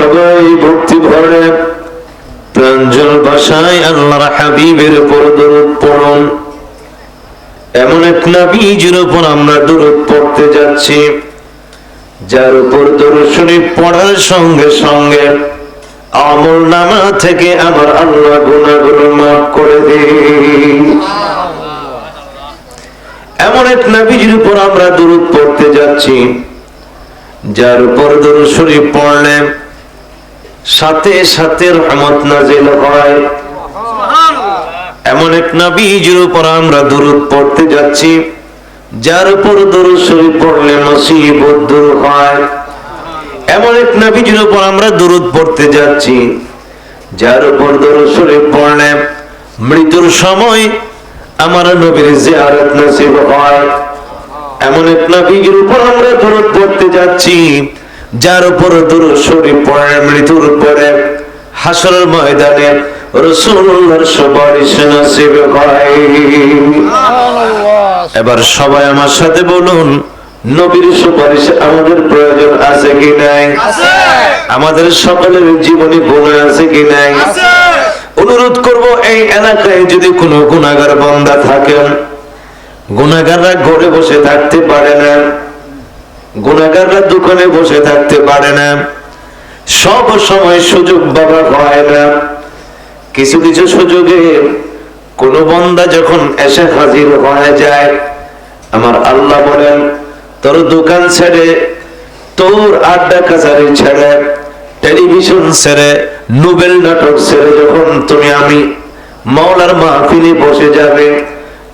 সবাই ভক্তি ভরে প্রাঞ্জল ভাষায় আল্লাহর হাবিবের উপর দরুদ এমন এক নাবিজের উপর আমরা দরুদ পড়তে যাচ্ছি, যার উপর দরুদ শরীফ পড়ার সঙ্গে সঙ্গে আমল নামা থেকে আমার আল্লাহ গুণাগুলো মাফ করে দিন এমন এক নবীজির উপর আমরা দরুদ পড়তে যাচ্ছি, যার উপর শরীফ পড়লে সাথে সাথে রহমত নাজিল হয়। এমন এক নবীজির উপর আমরা দরুদ পড়তে যাচ্ছি, যার উপর দরুদ শরীফ পড়লে মুসিবত দূর হয়। এমন এক নবীজির উপর আমরা দরুদ পড়তে যাচ্ছি, যার উপর দরুদ শরীফ পড়লে মৃত্যুর সময় আমার নবীর জিয়ারত নসিব হয়। এমন এক নবীজির উপর আমরা দরুদ পড়তে যাচ্ছি যার উপর দরুদ শরীফ পড়ে মৃত্যুর পরে হাসরের ময়দানে রাসূলুল্লাহর সুপারিশ নসিব হয়। এবার সবাই আমার সাথে বলুন নবীর সুপারিশ আমাদের প্রয়োজন আছে কি নাই? আমাদের সকলের জীবনে গুণ আছে কি নাই? অনুরোধ করব এই এলাকায় যদি কোনো গুণাগার বন্ধা থাকেন গুণাগাররা ঘরে বসে থাকতে পারে না। গুণাগাররা দোকানে বসে থাকতে পারে না। সব সময় সুযোগ বাবা হয় না। কিছু কিছু সুযোগে কোন বন্দা যখন এসে হাজির হয়ে যায়, আমার আল্লাহ বলেন, তোর দোকান ছেড়ে, তোর আড্ডা কাছারি ছেড়ে, টেলিভিশন ছেড়ে, নোবেল নাটক ছেড়ে যখন তুমি আমি মাওলার মাহফিলে বসে যাবে,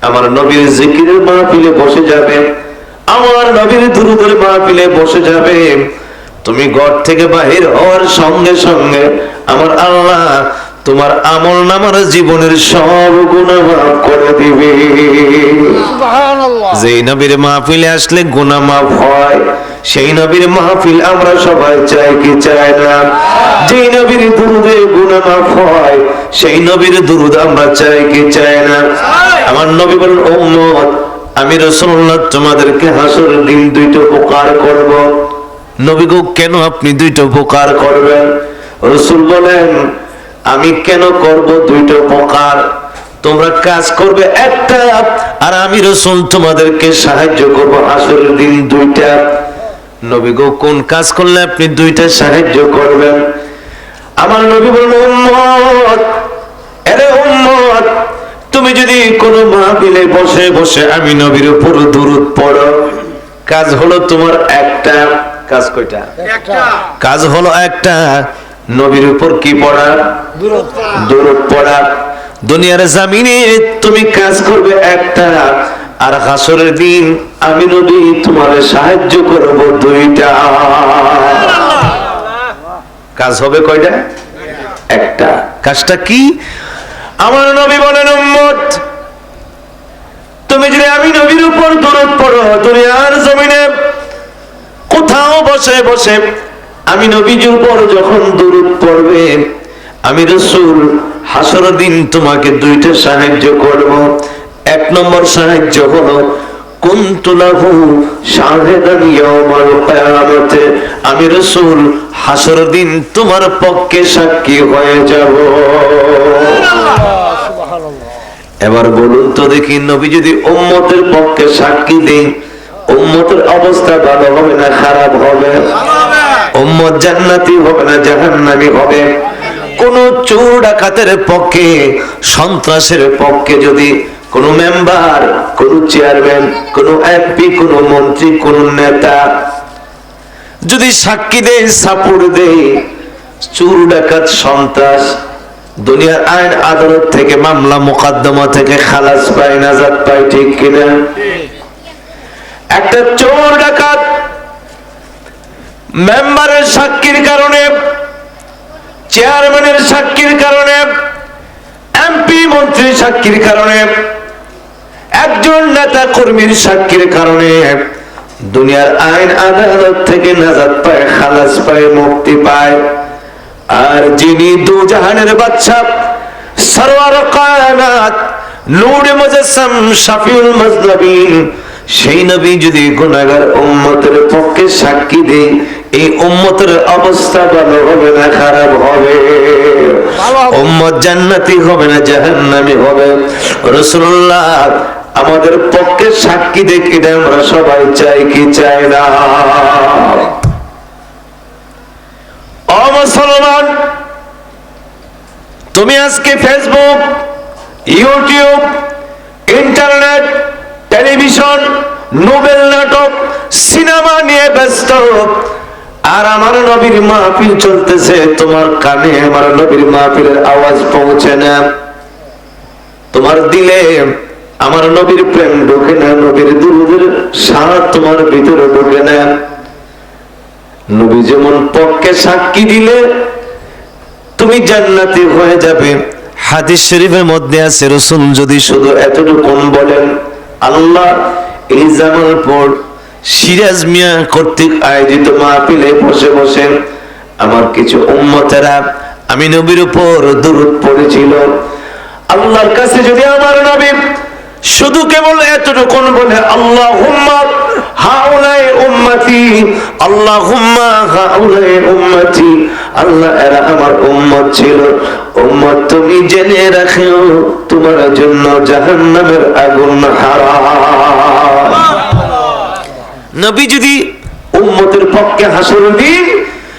আমার নবীর জিকিরের মাহফিলে বসে যাবে আমার নবীর দুরুদের মাহফিলে বসে যাবে। তুমি ঘর থেকে বাহির হওয়ার সঙ্গে সঙ্গে আমার আল্লাহ তোমার আমল নামার জীবনের সব গুণা মাফ করে দিবে। যেই নবীর মাহফিলে আসলে গুণা মাফ হয় সেই নবীর মাহফিল আমরা সবাই চাই কি চাই না। যেই নবীর দুরুদে গুণা মাফ হয় সেই নবীর দুরুদ আমরা চাই কি চাই না। আমার নবী বলেন উম্মত আমি রাসূলুল্লাহ তোমাদেরকে হাসর দিন দুইটা উপকার করব। নবী গো, কেন আপনি দুইটা উপকার করবেন? রসুল বলেন, আমি কেন করব দুইটা উপকার? তোমরা কাজ করবে একটা, আর আমি রসুল তোমাদেরকে সাহায্য করব আসরের দিন দুইটা। নবী গো, কোন কাজ করলে আপনি দুইটা সাহায্য করবেন? আমার নবী বললেন উম্মত আরে উম্মত তুমি যদি কোনো মাহফিলে বসে বসে আমি নবীর উপর দূরত পড়ো কাজ হলো তোমার একটা কাজ কয়টা? কাজ হলো একটা নবীর উপর কি পড়া? দূরত পড়া। দুনিয়ার জামিনে তুমি কাজ করবে একটা আর হাসরের দিন আমি নবী তোমার সাহায্য করব দুইটা। কাজ হবে কয়টা? একটা। কাজটা কি? আমার নবী বলেন, উম্মত, তুমি যদি আমি নবীর উপর দূরত পড়ো, দুনিয়ার জমিনে কোথাও বসে বসে আমি নবীজির উপর যখন দূরত পড়বে, আমি রসুল হাসর দিন তোমাকে দুইটা সাহায্য করব। এক নম্বর সাহায্য হলো আমি রসুল হাসর দিন তোমার পক্ষে সাক্ষী হয়ে যাব। এবার বলুন তো দেখি, নবী যদি উম্মতের পক্ষে সাক্ষী দেন, উম্মতের অবস্থা ভালো হবে না খারাপ হবে? উম্মত জান্নাতি হবে না জাহান্নামী হবে? কোন চোর ডাকাতের পক্ষে, সন্ত্রাসের পক্ষে যদি কোন মেম্বার কোন চেয়ারম্যান কোন এমপি কোন মন্ত্রী, কোন নেতা যদি সাক্ষী দেয় সাপোর্ট দেয়, চোর ডাকাত, সন্ত্রাস, দুনিয়ার আইন আদালত থেকে, মামলা মোকদ্দমা থেকে খালাস পায় নাজাদ পায়, ঠিক কিনা? একটা চোর ডাকাত মেম্বারের সাক্ষীর কারণে চেয়ারম্যানের সাক্ষীর কারণে এমপি মন্ত্রীর সাক্ষীর কারণে একজন নেতা কর্মীর সাক্ষীর কারণে দুনিয়ার আইন আদালত থেকে নাজাদ পায় খালাস পায় মুক্তি পায়। আর যিনি দু জাহানের বাচ্চা সরওয়ার কায়নাত নূরে মুজাসসাম শাফিউল মাজলাবিন সেই নবী যদি গুনাহগার উম্মতের পক্ষে সাক্ষী দেয় এই উম্মতের অবস্থা ভালো হবে না খারাপ হবে। উম্মত জান্নাতি হবে না জাহান্নামি হবে। রাসূলুল্লাহ আমাদের পক্ষে সাক্ষী দেখি না আমরা সবাই চাই, কি চাই না? ও মুসলমান, তুমি আজকে Facebook YouTube internet television novel নাটক সিনেমা নিয়ে ব্যস্ত। আর আমার নবীর মাহফিল চলতেছে, তোমার কানে আমার নবীর মাহফিলের আওয়াজ পৌঁছে না। তোমার দিলে আমার নবীর প্রেম ঢোকে না, নবীর দুরুদের সারা তোমার ভিতরে ঢোকে না। নবী যেমন পক্ষে সাক্ষী দিলে, তুমি জান্নাতি হয়ে যাবে। হাদিস শরীফের মধ্যে আছে, রসুল যদি শুধু এতটুকুন বলেন, আল্লাহ এই জামালপুর সিরাজ মিয়া কর্তৃক আয়োজিত মাহফিলে বসে বসে আমার কিছু উম্মতেরা আমি নবীর উপর দূরত পড়েছিল। আল্লাহর কাছে যদি আমার নবী শুধু কেবল এতটুকুন বলে আল্লাহ হাউলাই উম্মতি আল্লাহ হাউলাই উম্মতি। আল্লাহ, এরা আমার উম্মত ছিল। উম্মত তুমি জেনে তোমার জন্য জাহান্নামের আগুন হারাম। নবী যদি উম্মতের পক্ষে হাসর দিন,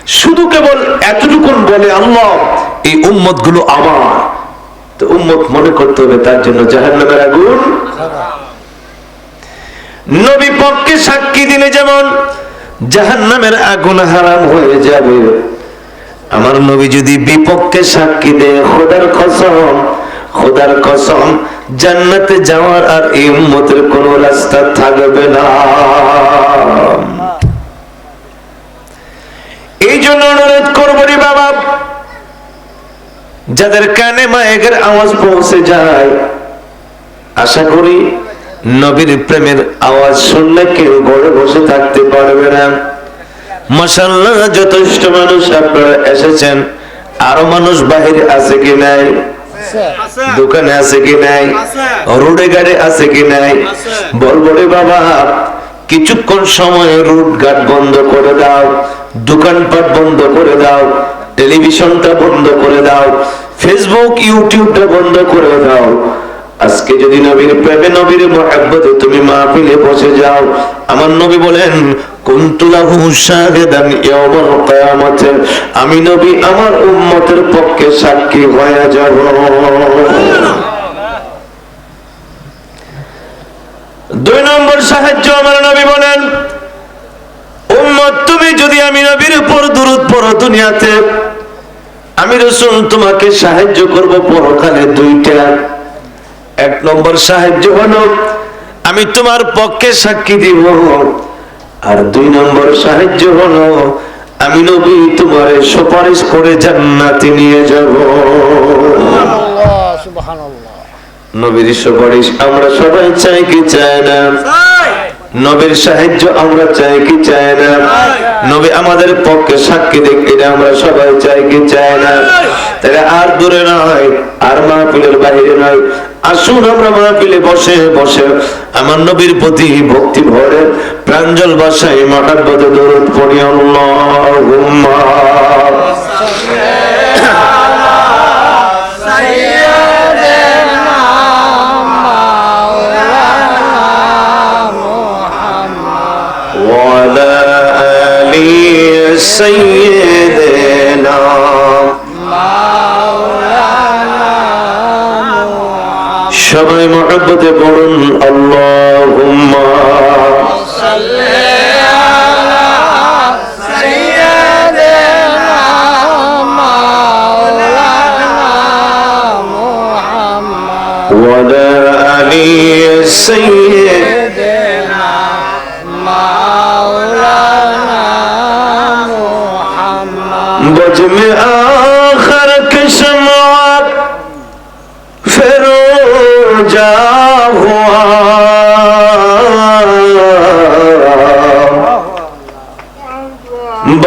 শুধু কেবল এতটুকুন বলে, আল্লাহ, এই উম্মতগুলো আমার। তো উম্মত মনে করতে হবে তার জন্য জাহান্নামের আগুন নবী পক্ষে সাক্ষী দিলে যেমন জাহান্নামের আগুন হারাম হয়ে যাবে। আমার নবী যদি বিপক্ষে সাক্ষী দেয়, খোদার কসম খোদার কসম, জান্নাতে যাওয়ার আর এই উম্মতের কোনো রাস্তা থাকবে না। এই জন্য অনুরোধ করব রে বাবা, যাদের কানে মায়ের আওয়াজ পৌঁছে যায় আশা করি নবীর প্রেমের আওয়াজ শুনলে কেউ ঘরে বসে থাকতে পারবে না। মশাল্লাহ যথেষ্ট মানুষ আপনারা এসেছেন। আরও মানুষ বাহিরে আছে কি নাই? দোকানে আছে কি নাই? রোডে গাড়ি আছে কি নাই? বলবরে বাবা কিছুক্ষণ সময় রোড ঘাট বন্ধ করে দাও দোকানপাট বন্ধ করে দাও টেলিভিশনটা বন্ধ করে দাও ফেসবুক ইউটিউবটা বন্ধ করে দাও। আজকে যদি নবীর প্রেমে নবীর মহাব্বতে তুমি মাহফিলে বসে যাও, আমার নবী বলেন আমি নবী, আমার উম্মতের পক্ষে সাক্ষী হয়ে যাব। দুই নম্বর সাহায্য আমার নবী বলেন, উম্মত, তুমি যদি আমি নবীর উপর দূরত পড়ো দুনিয়াতে, আমি রসুল তোমাকে সাহায্য করব পরকালে দুইটা এক নম্বর সাহায্য হলো আমি তোমার পক্ষে সাক্ষী দিব। আর দুই নম্বর সাহায্য হলো আমি নবী তোমার সুপারিশ করে জান্নাতে নিয়ে যাব। নবীর সুপারিশ আমরা সবাই চাই কি চাই না? নবীর সাহায্য আমরা চাই কি চাই না? নবী আমাদের পক্ষে সাক্ষী দেখ এটা আমরা সবাই চাই কি চাই না? তাহলে আর দূরে নয় আর মাহফিলের বাহিরে নয়। আসুন আমরা মাহফিলে বসে বসে আমার নবীর প্রতি ভক্তি ভরে প্রাঞ্জল বাসায় মহাব্বত দরুদ পড়ি আল্লাহুম্মা। سيدنا مولانا شبع محب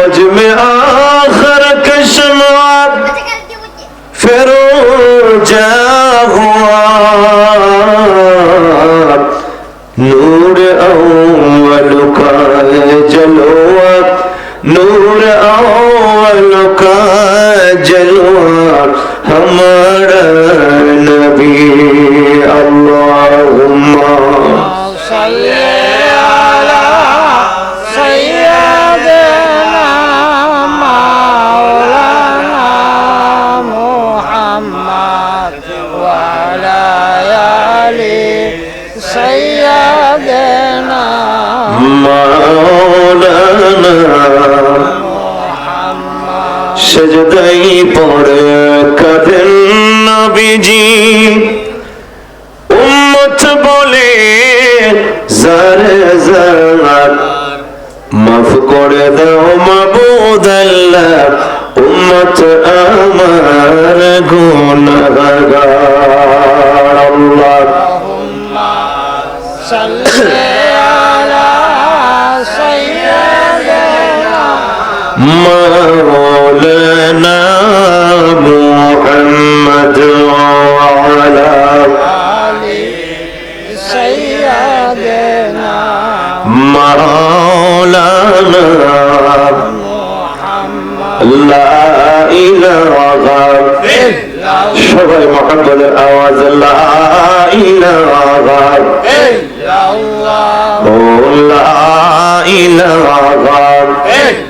مجھ میں آخر کشم সজদাই পড়ে কাঁদেন নবীজি। উম্মত বলে জারে জানাত মাফ করে দাও মাবুদ আল্লাহ, উম্মত আমার গুনাহগার। আল্লাহ। صل مولانا محمد وعلى آل سيدنا مولانا لا إله সবাই মহাব্বতের আওয়াজ লা ইলাহা إلا الله ও লা ইলাহা إلا الله ও লা ইলাহা إلا الله ইল্লাল্লাহু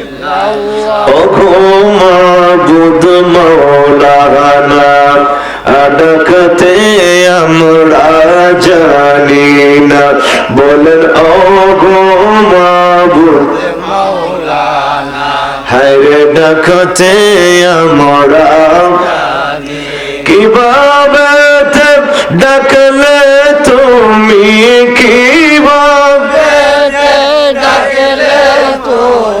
মাবুদ মৌলানা আডকতে আমরা জানি না বলেন অগো মাবুদ হায়রে ডাকতে আমরা কীভাবে ডাকলে তুমি কীভাবে ডাকলে তুমি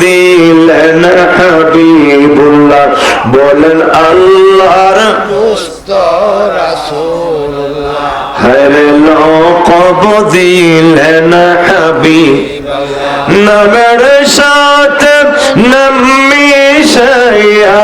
দিলেন হাবিবুল্লাহ বলেন আল্লাহর হরে কব দিলেন হাবি নামের সাথে নামি নামের